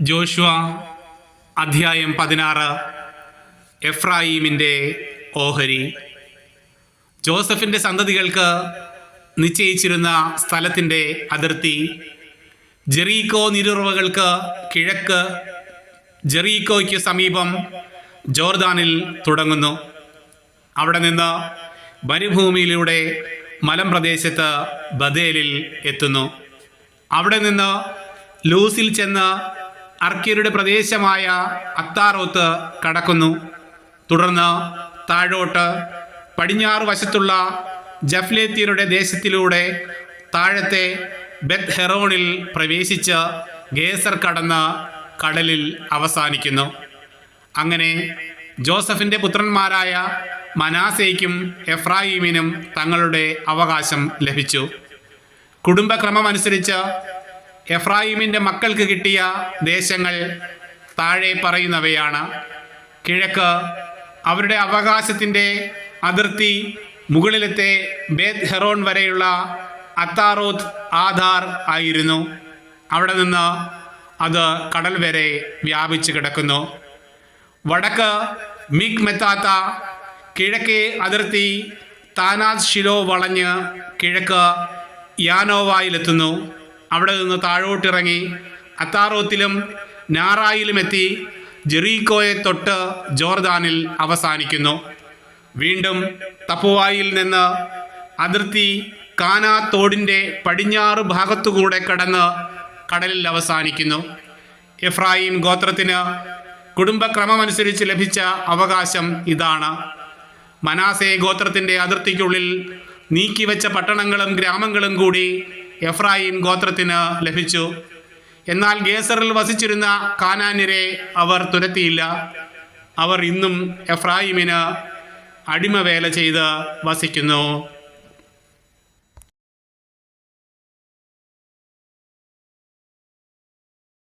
Joshua അധ്യായം പതിനാറ്. എഫ്രായീമിന്റെ ഓഹരി. ജോസഫിന്റെ സന്തതികൾക്ക് നിശ്ചയിച്ചിരുന്ന സ്ഥലത്തിന്റെ അതിർത്തി. ജെറീക്കോ നിരുറവകൾക്ക് കിഴക്ക്. ജെറീക്കോയ്ക്ക് സമീപം ജോർദാനിൽ തുടങ്ങുന്നു. അവിടെ നിന്ന് മരുഭൂമിയിലൂടെ മലമ്പ്രദേശത്ത് ബദേലിൽ എത്തുന്നു. അവിടെ നിന്ന് ലൂസിൽ ചെന്ന് അർക്കിയരുടെ പ്രദേശമായ അത്താറോത്ത് കടക്കുന്നു. തുടർന്ന് താഴോട്ട് പടിഞ്ഞാറ് വശത്തുള്ള ജഫ്ലേത്തിയരുടെ ദേശത്തിലൂടെ താഴത്തെ ബെത് ഹെറോണിൽ പ്രവേശിച്ച് ഗേസർ കടന്ന് കടലിൽ അവസാനിക്കുന്നു. അങ്ങനെ ജോസഫിന്റെ പുത്രന്മാരായ മനാസയ്ക്കും എഫ്രായിമിനും തങ്ങളുടെ അവകാശം ലഭിച്ചു. കുടുംബക്രമമനുസരിച്ച് എഫ്രായിമിന്റെ മക്കൾക്ക് കിട്ടിയ ദേശങ്ങൾ താഴെ പറയുന്നവയാണ്. കിഴക്ക് അവരുടെ അവകാശത്തിന്റെ അതിർത്തി മുകളിലത്തെ ബേത് ഹെറോൺ വരെയുള്ള അത്താറോത്ത് ആധാർ ആയിരുന്നു. അവിടെ നിന്ന് അത് കടൽ വരെ വ്യാപിച്ചു കിടക്കുന്നു. വടക്ക് മിക് മെത്താത്ത കിഴക്കേ അതിർത്തി താനാസ് ഷിലോ വളഞ്ഞ് കിഴക്ക് യാനോവായിലെത്തുന്നു. അവിടെ നിന്ന് താഴോട്ടിറങ്ങി അത്താറോത്തിലും നാറായിലും എത്തി ജെറീക്കോയെ തൊട്ട് ജോർദാനിൽ അവസാനിക്കുന്നു. വീണ്ടും തപ്പുവായിൽ നിന്ന് അതിർത്തി കാനാ തോടിന്റെ പടിഞ്ഞാറ് ഭാഗത്തുകൂടെ കടന്ന് കടലിൽ അവസാനിക്കുന്നു. എഫ്രായിം ഗോത്രത്തിന് കുടുംബക്രമമനുസരിച്ച് ലഭിച്ച അവകാശം ഇതാണ്. മനാസെ ഗോത്രത്തിന്റെ അതിർത്തിക്കുള്ളിൽ നീക്കിവെച്ച പട്ടണങ്ങളും ഗ്രാമങ്ങളും കൂടി എഫ്രായിം ഗോത്രത്തിന് ലഭിച്ചു. എന്നാൽ ഗേസറിൽ വസിച്ചിരുന്ന കാനാന്യരെ അവർ തുരത്തിയില്ല. അവർ ഇന്നും എഫ്രായിമിന് അടിമവേല ചെയ്ത് വസിക്കുന്നു.